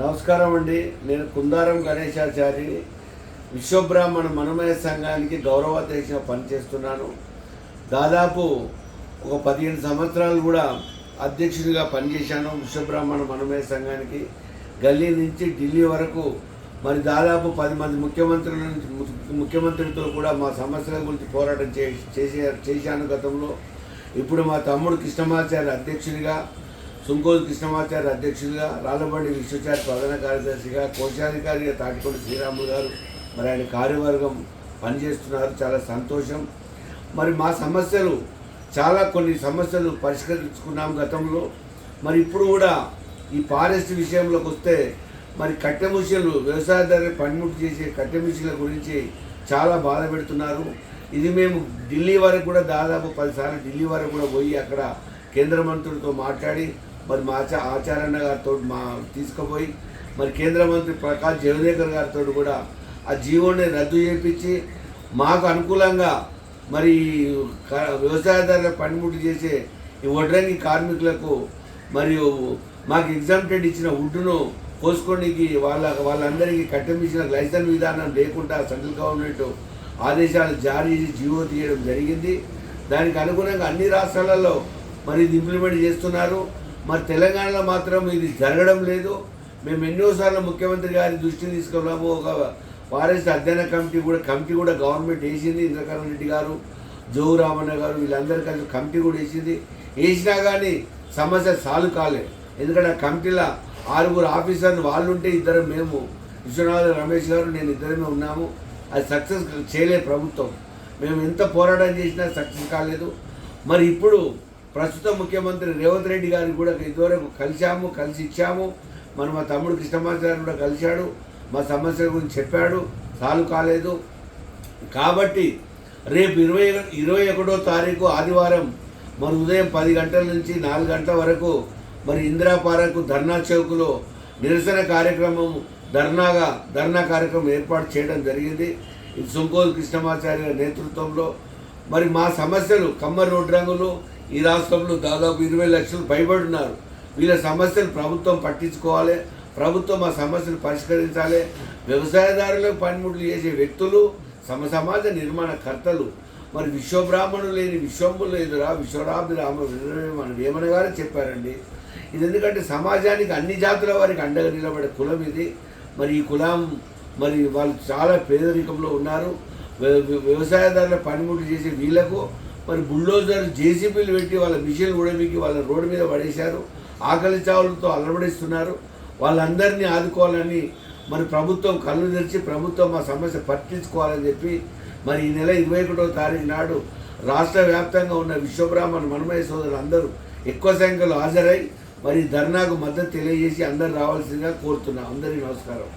నమస్కారం అండి. నేను కుందారం గణేశాచారి విశ్వబ్రాహ్మణ మనమయ సంఘానికి గౌరవాధ్యక్షగా పనిచేస్తున్నాను. దాదాపు ఒక పదిహేను సంవత్సరాలు కూడా అధ్యక్షుడిగా పనిచేశాను విశ్వబ్రాహ్మణ మనమయ సంఘానికి. గల్లీ నుంచి ఢిల్లీ వరకు మరి దాదాపు పది మంది ముఖ్యమంత్రుల నుంచి ముఖ్యమంత్రితో కూడా మా సమస్యల గురించి పోరాటం చేసే చేశాను గతంలో. ఇప్పుడు మా తమ్ముడు కృష్ణమాచార్య అధ్యక్షుడిగా సుంకోజు కృష్ణమాచార్య అధ్యక్షుడిగా రాళ్ళబండి విశ్వచార్య ప్రధాన కార్యదర్శిగా కోశాధికారిగా తాటికొండ శ్రీరాములు గారు మరి ఆయన కార్యవర్గం పనిచేస్తున్నారు. చాలా సంతోషం. మరి మా సమస్యలు చాలా కొన్ని సమస్యలు పరిష్కరించుకున్నాం గతంలో. మరి ఇప్పుడు కూడా ఈ ఫారెస్ట్ విషయంలోకి వస్తే మరి కట్టె ముషలు వ్యవసాయదారు పనిముట్టు చేసే కట్టె ముషల గురించి చాలా బాధ పెడుతున్నారు. ఇది మేము ఢిల్లీ వరకు కూడా దాదాపు పదిసార్లు ఢిల్లీ వరకు కూడా పోయి అక్కడ కేంద్ర మంత్రులతో మాట్లాడి మరి మా ఆచార ఆచారణ గారితో మా తీసుకుపోయి మరి కేంద్ర మంత్రి ప్రకాష్ జవదేకర్ గారితో కూడా ఆ జీవోని రద్దు చేయించి మాకు అనుకూలంగా మరి క- వ్యవసాయదారుల పనిముట్లు చేసే ఈ వడ్రంగి కార్మికులకు మరియు మాకు ఎగ్జామ్టెడ్ ఇచ్చిన వుడ్డును కోసుకోనికి వాళ్ళ వాళ్ళందరికీ కట్టమించిన లైసెన్స్ విధానం లేకుండా సెంట్రల్ గవర్నమెంట్ ఆదేశాలు జారీ చేసి జీవో తీయడం జరిగింది. దానికి అనుగుణంగా అన్ని రాష్ట్రాలలో మరి ఇది ఇంప్లిమెంట్ చేస్తున్నారు. మరి తెలంగాణలో మాత్రం ఇది జరగడం లేదు. మేము ఎన్నోసార్లు ముఖ్యమంత్రి గారి దృష్టికి తీసుకున్నాము. ఒక ఫారెస్ట్ అధ్యయన కమిటీ కూడా కమిటీ కూడా గవర్నమెంట్ వేసింది. ఇంద్రకరణ్ రెడ్డి గారు జోగు రామన్న గారు వీళ్ళందరూ కలిసి కమిటీ కూడా వేసింది. వేసినా కానీ సమస్య సాల్వ్ కాలేదు. ఎందుకంటే ఆ కమిటీలో ఆరుగురు ఆఫీసర్లు వాళ్ళు ఉంటే ఇద్దరు మేము విశ్వనాథ్ రమేష్ గారు నేను ఇద్దరమే ఉన్నాము. అది సక్సెస్ చేయలేదు ప్రభుత్వం. మేము ఎంత పోరాటం చేసినా సక్సెస్ కాలేదు. మరి ఇప్పుడు ప్రస్తుత ముఖ్యమంత్రి రేవంత్ రెడ్డి గారికి కూడా ఇదివరకు కలిశాము కలిసి ఇచ్చాము మరి మా తమ్ముడు కృష్ణమాచారి కూడా కలిశాడు. మా సమస్యల గురించి చెప్పాడు. సాల్వ్ కాలేదు. కాబట్టి రేపు ఇరవై ఇరవై ఒకటో తారీఖు ఆదివారం మరి ఉదయం పది గంటల నుంచి నాలుగు గంటల వరకు మరి ఇందిరా పార్కు ధర్నా చౌక్లో నిరసన కార్యక్రమం ధర్నాగా ధర్నా కార్యక్రమం ఏర్పాటు చేయడం జరిగింది. ఇది సుంకోలు కృష్ణమాచార్య నేతృత్వంలో. మరి మా సమస్యలు కమ్మ రోడ్డు రంగులు ఈ రాష్ట్రంలో దాదాపు ఇరవై లక్షలు పైబడి ఉన్నారు వీళ్ళ సమస్యలు ప్రభుత్వం పట్టించుకోవాలి. ప్రభుత్వం ఆ సమస్యలు పరిష్కరించాలి. వ్యవసాయదారులకు పనిముట్లు చేసే వ్యక్తులు సమ సమాజ నిర్మాణ కర్తలు మరి విశ్వబ్రాహ్మణులు లేని విశ్వంబు లేదురా విశ్వరాభి రామ మన వేమన చెప్పారండి. ఇది ఎందుకంటే సమాజానికి అన్ని జాతుల వారికి అండగా నిలబడే కులం ఇది. మరి ఈ కులం మరి వాళ్ళు చాలా పేదరికంలో ఉన్నారు. వ్య- వ్యవసాయదారుల పనిముట్లు చేసే వీళ్ళకు మరి బుల్డోజర్ జేసీబీలు పెట్టి వాళ్ళ మిషన్లు కూడా మీకు వాళ్ళ రోడ్డు మీద పడేశారు. ఆకలి చావులతో అలవడిస్తున్నారు వాళ్ళందరినీ ఆదుకోవాలని మరి ప్రభుత్వం కళ్ళు తెరిచి ప్రభుత్వం మా సమస్య పట్టించుకోవాలని చెప్పి మరి ఈ నెల ఇరవై ఒకటో తారీఖు నాడు రాష్ట్ర వ్యాప్తంగా ఉన్న విశ్వబ్రాహ్మణ మనమయ సోదరులు అందరూ ఎక్కువ సంఖ్యలో హాజరై మరి ధర్నాకు మద్దతు తెలియజేసి అందరు రావాల్సిందిగా కోరుతున్నాం. అందరికీ నమస్కారం.